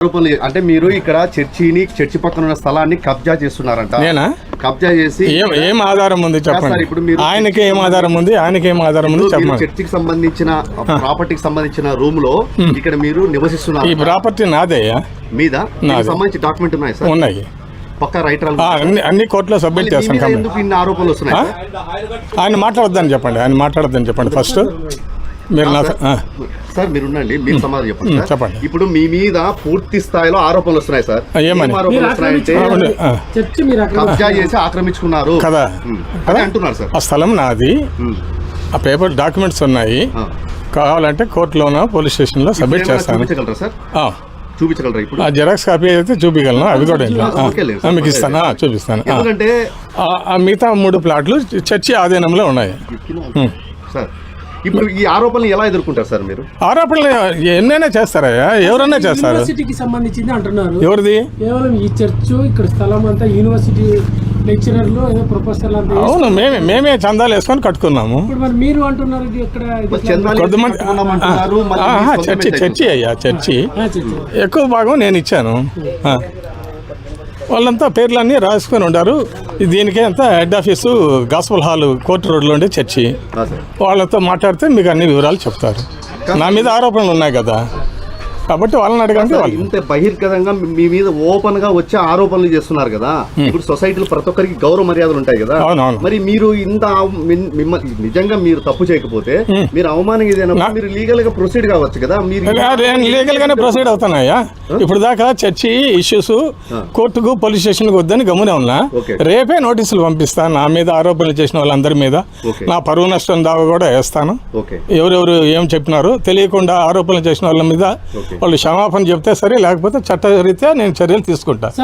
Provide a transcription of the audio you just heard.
ఆరోపణలు అంటే మీరు ఇక్కడ చర్చిని చర్చి పక్కన ఉన్న స్థలాన్ని కబ్జా చేస్తున్నారంట. నేనా? కబ్జా చేసి ఏం ఆధారం ఉంది చెప్పండి. ఇప్పుడు మీరు- ఆయనకి ఏం ఆధారం ఉంది? ఆయనకి ఏం ఆధారం ఉంది చెప్పండి. చర్చికి సంబంధించిన ప్రాపర్టీకి సంబంధించిన రూమ్లో ఇక్కడ మీరు ఈ నివసిస్తున్నారు ప్రాపర్టీ నాదేయా మీద? నాది. సంబంధించి డాక్యుమెంట్ ఉన్నాయి సార్. ఉన్నాయి. పక్క రైట్ ఆ, అన్ని అన్ని కోర్టులో సబ్మిట్ చేస్తాను? ఆయన మాట్లాడొద్దని చెప్పండి. ఆయన మాట్లాడొద్దని చెప్పండి ఫస్ట్. మీరు సార్. మీరు ఉండండి మీరు సమాధానం చెప్పండి. చెప్పండి. ఇప్పుడు మీ మీద పూర్తి స్థాయిలో ఆరోపణలు వస్తున్నాయి సార్. ఆరోపణలు వస్తున్నాయంటే కబ్జా చేసి ఆక్రమించుకున్నారు. కదా. అదే అంటున్నారు సార్. ఆ స్థలం నాది. ఆ పేపర్ డాక్యుమెంట్స్ ఉన్నాయి. కావాలంటే కోర్టులోనో పోలీస్ స్టేషన్లో సబ్మిట్ చేస్తాను. చూపించగలరా సార్? ఆ, చూపించగలరా ఇప్పుడు? ఆ జెరాక్స్ కాపీ అయితే చూపించగలను. అవి కూడా మీకు ఇస్తాను. చూపిస్తాను. ఆ. ఎందుకంటే మిగతా మూడు ప్లాట్లు చర్చి ఆధీనంలో ఉన్నాయి. సార్ ఇప్పుడు ఈ ఆరోపణలు ఎలా ఎదుర్కొంటారు సార్ మీరు? ఆరోపణలు ఎన్నైనా చేస్తారయ్యా. ఎవరన్నా చేస్తారు? యూనివర్సిటీకి సంబంధించింది అంటున్నారు. ఎవరిది? కేవలం ఈ చర్చ్ ఇక్కడ స్థలం అంతా యూనివర్సిటీ లెక్చరర్లు ఏదో ప్రొఫెసర్లు అంతా అవును మేమే మేమే చందాలు వేసుకొని కట్టుకున్నాము. ఇప్పుడు మరి మీరు అంటున్నారు ఇది ఇక్కడ కొంతమంది చర్చి చర్చి అయ్యా చర్చి. ఎక్కువ భాగం నేను ఇచ్చాను. వాళ్ళంతా పేర్లన్నీ రాసుకొని ఉండారు. దీనికే అంతా head office gospel hall court రోడ్లో ఉండే చర్చి. వాళ్ళతో మాట్లాడితే మీకు అన్ని వివరాలు చెప్తారు. నా మీద ఆరోపణలు ఉన్నాయి కదా. కాబట్టి వాళ్ళని అడగండి ఇంత బహిర్గతంగా మీ మీద ఓపెన్గా వచ్చే ఆరోపణలు చేస్తున్నారు కదా. ఇప్పుడు సొసైటీలో ప్రతి ఒక్కరికి గౌరవ మర్యాదలు ఉంటాయి కదా. మరి మీరు ఇంత నిజంగా మీరు తప్పు చేయకపోతే మీరు అవమానం ఏదైనా మీరు లీగల్గా ప్రొసీడ్ కావచ్చు కదా. మీరు లీగల్ గానే ప్రొసీడ్ అవుతున్నాయా? ఇప్పుడు దాకా చర్చి ఇష్యూస్ కోర్టుకు పోలీస్ స్టేషన్కి వద్దని గమ్మునే ఉన్నా. రేపే నోటీసులు పంపిస్తాను నా మీద ఆరోపణలు చేసిన వాళ్ళందరి మీద. నా పరువు నష్టం దావా కూడా వేస్తాను. ఎవరెవరు ఏం చెప్పినారు తెలియకుండా ఆరోపణలు చేసిన వాళ్ళ మీద. వాళ్ళు క్షమాపణ చెప్తే సరే లేకపోతే చట్టరీత్యా నేను చర్యలు తీసుకుంటాను